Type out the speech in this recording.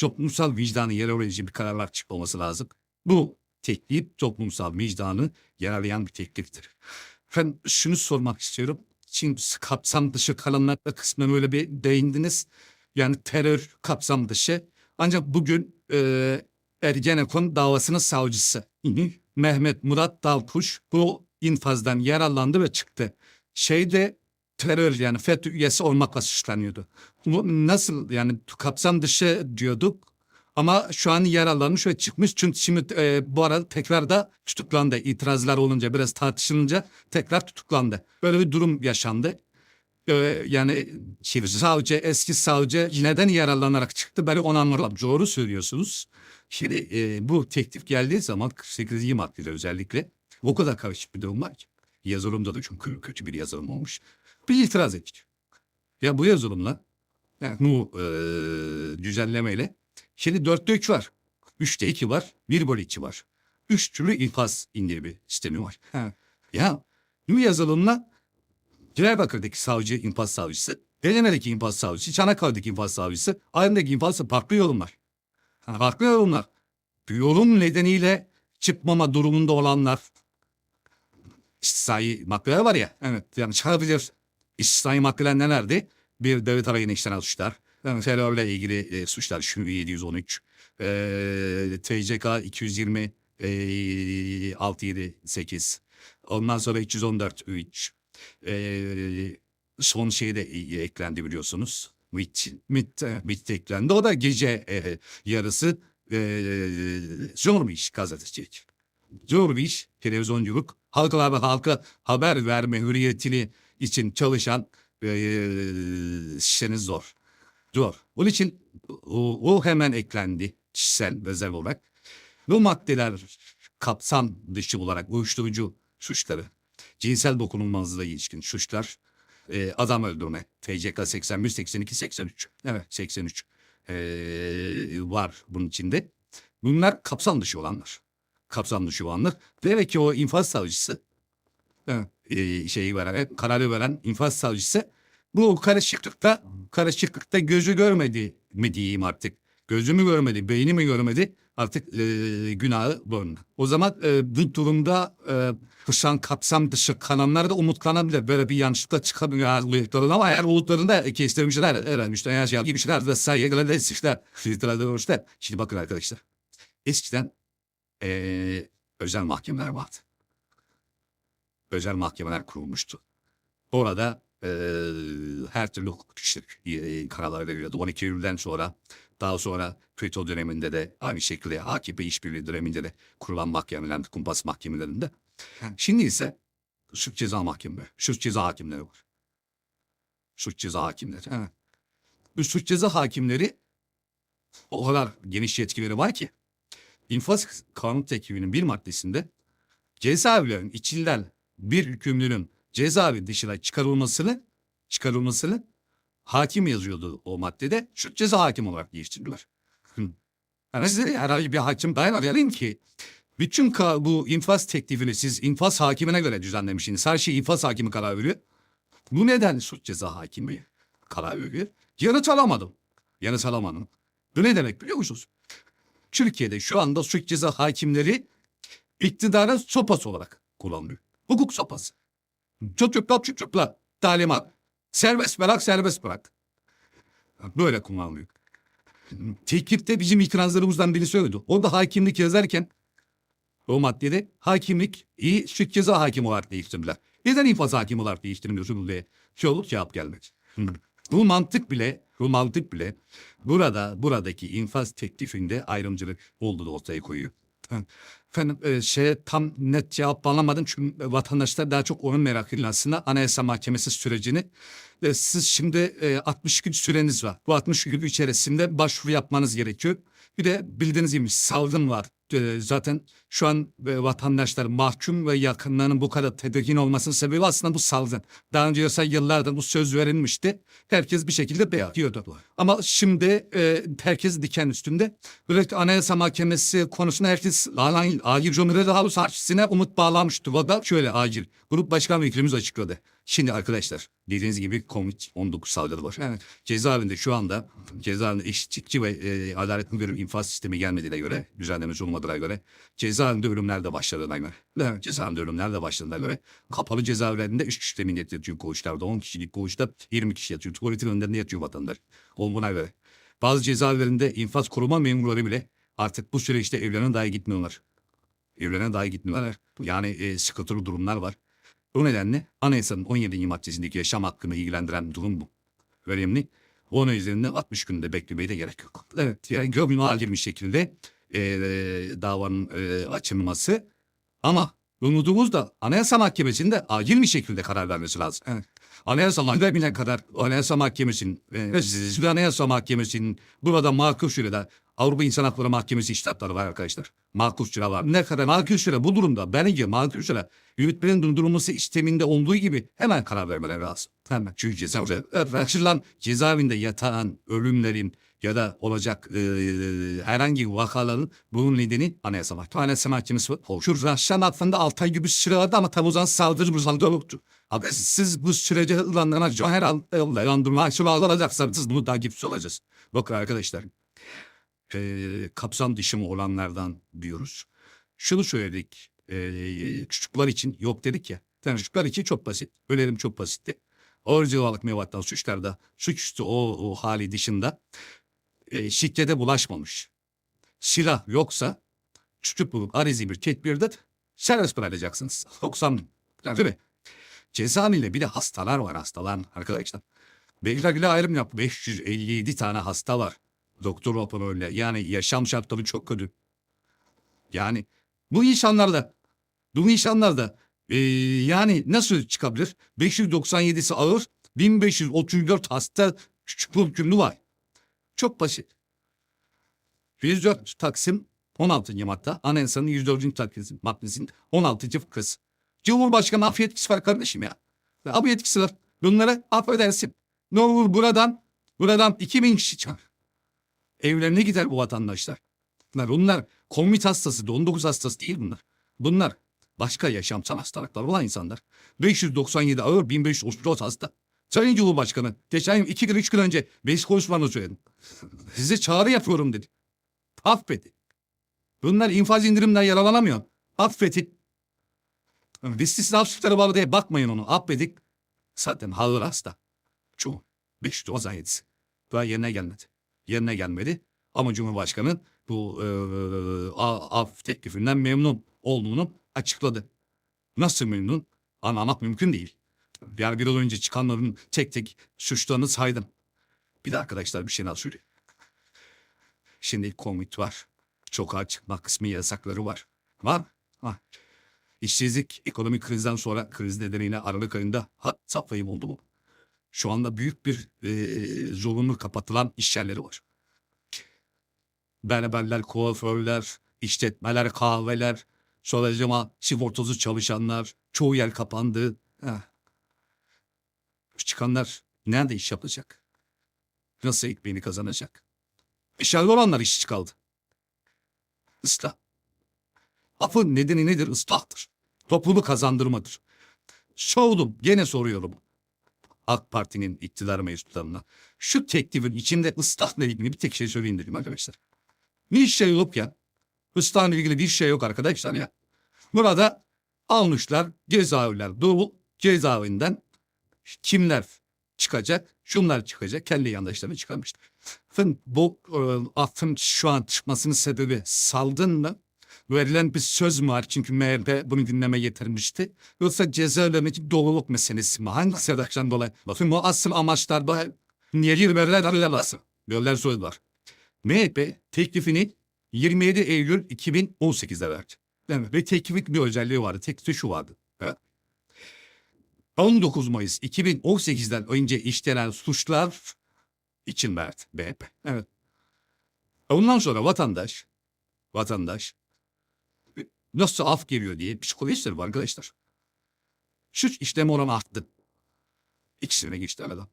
toplumsal vicdanı yararlayıcı bir kararlar çıkmaması lazım. Bu teklif toplumsal vicdanı yararlayan bir tekliftir. Ben şunu sormak istiyorum. Şimdi kapsam dışı kalanlarla kısmen öyle bir değindiniz. Yani terör kapsam dışı. Ancak bugün e, Ergenekon davasının savcısı Mehmet Murat Dalkuş bu infazdan yararlandı ve çıktı. Şeyde terör yani FETÖ üyesi olmakla suçlanıyordu. Nasıl yani kapsam dışı diyorduk ama şu an yararlanmış ve çıkmış. Çünkü şimdi e, bu arada tekrar da tutuklandı. İtirazlar olunca biraz tartışılınca tekrar tutuklandı. Böyle bir durum yaşandı. E, yani şey, savcı, eski savcı neden yararlanarak çıktı? Ben onu anlamadım. Doğru söylüyorsunuz. Şimdi e, bu teklif geldiği zaman 48. maddede özellikle o kadar karışık bir durum var ki. Yazılımda da çok kötü bir yazılım olmuş. Bir itiraz ettik. Ya bu yazılımla yani bu e, düzenlemeyle şimdi dörtte üç var. Üçte iki var. Bir bölü iki var. Üç türlü infaz indirimi sistemi var. Ha. Ya bu yazılımla Diyarbakır'daki savcı infaz savcısı, Deneme'deki infaz savcısı, Çanakkale'deki infaz savcısı, Aydın'daki infaz savcısı farklı yorumlar. Ha, farklı yorumlar. Bu yorum nedeniyle çıkmama durumunda olanlar istisnai maddeler var ya. Evet yani çıkabilir. İstisnai maddeler nelerdi? Bir devlet arayını işlenen suçlar. Yani terörle ilgili e, suçlar şu 713. E, TCK 220 e, 678. Ondan sonra 314 3. E, son şey de e, eklendi biliyorsunuz. MIT, MIT, e, MIT eklendi. O da gece e, yarısı e, zor bir iş gazetecilik. Zor bir iş televizyonculuk. Halklara ve halka haber verme hürriyetini için çalışan e, işiniz zor. Zor. Onun için o, o hemen eklendi kişisel özel olarak. Bu maddeler kapsam dışı olarak uyuşturucu suçları, cinsel dokunulmazlığa ilişkin suçlar, e, adam öldürme, TCK 81, 82, 83. Evet 83 e, var bunun içinde. Bunlar kapsam dışı olanlar. Kapsam dışı olanlar. Demek ki o infaz savcısı e, şeyi veren, kararı veren infaz savcısı bu karışıklıkta, karışıklıkta gözü görmedi mi diyeyim artık. Gözü mü görmedi, beyni mi görmedi artık e, günahı boynuna. O zaman e, bu durumda e, kışan kapsam dışı kananlar da umutlanabilir. Böyle bir yanlışlıkla çıkabilir ama eğer umutlarında kestirmişler, öğrenmişler, her şey yapmışlar ve saygılar işte, filtreler. Şimdi bakın arkadaşlar. Eskiden e, özel mahkemeler vardı. Özel mahkemeler kurulmuştu. Orada e, her türlü hukuk işte, e, kararlar veriliyordu. 12 Eylül'den sonra daha sonra FETÖ döneminde de aynı şekilde AKP işbirliği döneminde de kurulan mahkemeler, kumpas mahkemelerinde. Şimdi ise suç ceza mahkemeleri, suç ceza hakimleri var. Suç ceza hakimleri. Bu suç ceza hakimleri o kadar geniş yetkileri var ki infaz kanun teklifinin bir maddesinde cezaevlerinin içinden bir hükümlünün cezaevi dışına çıkarılmasını çıkarılmasını hakim yazıyordu o maddede. Şu ceza hakim olarak değiştirdiler. Yani size herhangi bir hakim dayanabilirim ki bütün bu infaz teklifini siz infaz hakimine göre düzenlemişsiniz. Her şey infaz hakimi karar veriyor. Bu neden suç ceza hakimi karar veriyor? Yanıt alamadım. Yanıt alamadım. Bu ne demek biliyor musunuz? Türkiye'de şu anda suç ceza hakimleri iktidarın sopası olarak kullanılıyor. Hukuk sopası. Çocuklar çocuklar talimat. Serbest bırak serbest bırak. Böyle kullanılıyor. Teklifte bizim itirazlarımızdan biri söyledi. O da hakimlik yazarken o maddede hakimlik iyi suç ceza hakimi olarak değiştirdiler. Neden infaz hakimi olarak değiştirmiyorsunuz diye şey cevap gelmek. Bu mantık bile, bu mantık bile burada, buradaki infaz teklifinde ayrımcılık olduğunu ortaya koyuyor. Efendim e, şey tam net cevap alamadım çünkü vatandaşlar daha çok onun merak ediyor aslında Anayasa Mahkemesi sürecini. E, siz şimdi e, 60 gün süreniz var. Bu 60 gün içerisinde başvuru yapmanız gerekiyor. Bir de bildiğiniz gibi salgın var. E, zaten şu an e, vatandaşlar mahkum ve yakınlarının bu kadar tedirgin olmasının sebebi aslında bu salgın. Daha önce ise yıllardır bu söz verilmişti. Herkes bir şekilde bekliyordu. Ama şimdi e, herkes diken üstünde. Böyle Anayasa Mahkemesi konusunda herkes acil Cumhuriyet Havuz Harçlısına umut bağlamıştı. O da şöyle acil. Grup Başkan Vekilimiz açıkladı. Şimdi arkadaşlar dediğiniz gibi Covid-19 salgını var. Evet. Cezaevinde şu anda cezaevinde eşitlikçi ve e, adaletli bir infaz sistemi gelmediğine göre, düzenlemesi olmadığına göre cezaevinde ölümler de başladığına göre, evet. cezaevinde ölümler de başladığına göre kapalı cezaevlerinde 3 kişi temin yatıyor koğuşlarda, 10 kişilik koğuşta 20 kişi yatıyor. Tuvaletin önünde yatıyor vatandaş. Olmuna göre. Bazı cezaevlerinde infaz koruma memurları bile artık bu süreçte evlerine dahi gitmiyorlar. Evlerine dahi gitmiyorlar. Yani e, sıkıntılı durumlar var. O nedenle anayasanın 17. maddesindeki yaşam hakkını ilgilendiren durum bu. Önemli. Onun üzerinde 60 günde beklemeye de gerek yok. Evet yani acil bir şekilde e, davanın e, açılması ama umudumuz da Anayasa Mahkemesi'nde acil bir şekilde karar vermesi lazım. Evet. Anayasa Mahkemesi'ne kadar Anayasa Mahkemesi'nin ve Anayasa Mahkemesi'nin burada makul sürede Avrupa İnsan Hakları Mahkemesi iştahları var arkadaşlar. Makul süre var. Ne kadar makul süre bu durumda bence makul süre yürütmenin durdurulması sisteminde olduğu gibi hemen karar vermeleri lazım. Hemen. Çünkü açılan cezaevinde yatan ölümlerin ya da olacak e, herhangi vakaların bunun nedeni Anayasa Mahkemesi. Anayasa Mahkemesi var. Şu Rahşan hakkında 6 ay gibi süre vardı ama tam o zaman saldırı buzalda yoktu. Abi siz bu sürece hızlandırmak için her an yandırma şunu alacaksanız siz bunu takipçi olacağız. Bakın arkadaşlar e, kapsam dışı mı olanlardan diyoruz. Şunu söyledik. E, çocuklar için yok dedik ya. Yani çocuklar için çok basit. Önerim çok basitti. Oracıvalık mevattan suçlarda suçüstü o, o hali dışında e, şiddete bulaşmamış. Silah yoksa çocuk bulup arizi bir tedbirde serbest bırakacaksınız. 90 yani değil mi? Cezaevinde bir de hastalar var hastalar arkadaşlar. Beyler bile ayrım yap. 557 tane hasta var. Doktor raporu öyle. Yani yaşam şartları çok kötü. Yani bu insanlar da bu insanlar da e, yani nasıl çıkabilir? 597'si ağır, 1534 hasta küçük hükümlü var. Çok basit. 104 Taksim 16. madde Anayasanın 104. Taksim maddesinin 16. fıkrası. Cumhurbaşkanı af yetkisi var kardeşim ya. Af yetkisi var. Bunları affedersin. Ne olur buradan buradan 2000 kişi çağır. Evlerine gider bu vatandaşlar. Bunlar, bunlar komit hastası, 19 hastası değil bunlar. Bunlar başka yaşamsal hastalıklar olan insanlar. 597 ağır, 1534 hasta. Sayın Cumhurbaşkanı, geçen iki gün, üç gün önce beş konuşmanı söyledim. Size çağrı yapıyorum dedi. Affedin. Bunlar infaz indirimden yaralanamıyor. Affedin. İstisna sütlere bağlı diye bakmayın onu. Affedin. Zaten hazır hasta. Çoğu. 597'si. Daha yerine gelmedi yerine gelmedi. Ama Cumhurbaşkanı bu e, af teklifinden memnun olduğunu açıkladı. Nasıl memnun? Anlamak mümkün değil. Yani bir yıl önce çıkanların tek tek suçlarını saydım. Bir de arkadaşlar bir şey daha söyleyeyim. Şimdi komit var. Sokağa çıkma kısmı yasakları var. Var. Ha. İşsizlik ekonomik krizden sonra kriz nedeniyle Aralık ayında hat safhayı oldu mu? Şu anda büyük bir e, zorunlu kapatılan iş yerleri var. Berberler, kuaförler, işletmeler, kahveler, sonracıma sigortası çalışanlar, çoğu yer kapandı. Heh. Çıkanlar nerede iş yapacak? Nasıl ekmeğini kazanacak? İşlerinde olanlar işçi kaldı. Islah. Afın nedeni nedir? Islahtır. Toplumu kazandırmadır. Sordum, gene soruyorum. AK Parti'nin iktidar mensuplarına. Şu teklifin içinde ıslahla ilgili bir tek şey söyleyin dedim arkadaşlar. Bir şey yok ya. Islahla ilgili bir şey yok arkadaşlar ya. Burada almışlar cezaevler dolu cezaevinden kimler çıkacak? Şunlar çıkacak. Kendi yandaşlarını çıkarmışlar. Efendim, bu e, affın şu an çıkmasının sebebi saldın mı? Verilen bir söz mü var? Çünkü MHP bunu dinleme getirmişti. Yoksa cezaevindeki doluluk meselesi mi? Hangi sebepten dolayı? Bakın bu asıl amaçlar bu. Niye verilen arılamazsın? Böyle var. MHP teklifini 27 Eylül 2018'de verdi. Evet. Ve teklifin bir özelliği vardı. Teklifi şu vardı. Evet. 19 Mayıs 2018'den önce işlenen suçlar için verdi MHP. Evet. Ondan sonra vatandaş, vatandaş nasıl af geliyor diye psikolojistler var arkadaşlar. Suç işlemi oranı arttı. İkisine geçti aradan.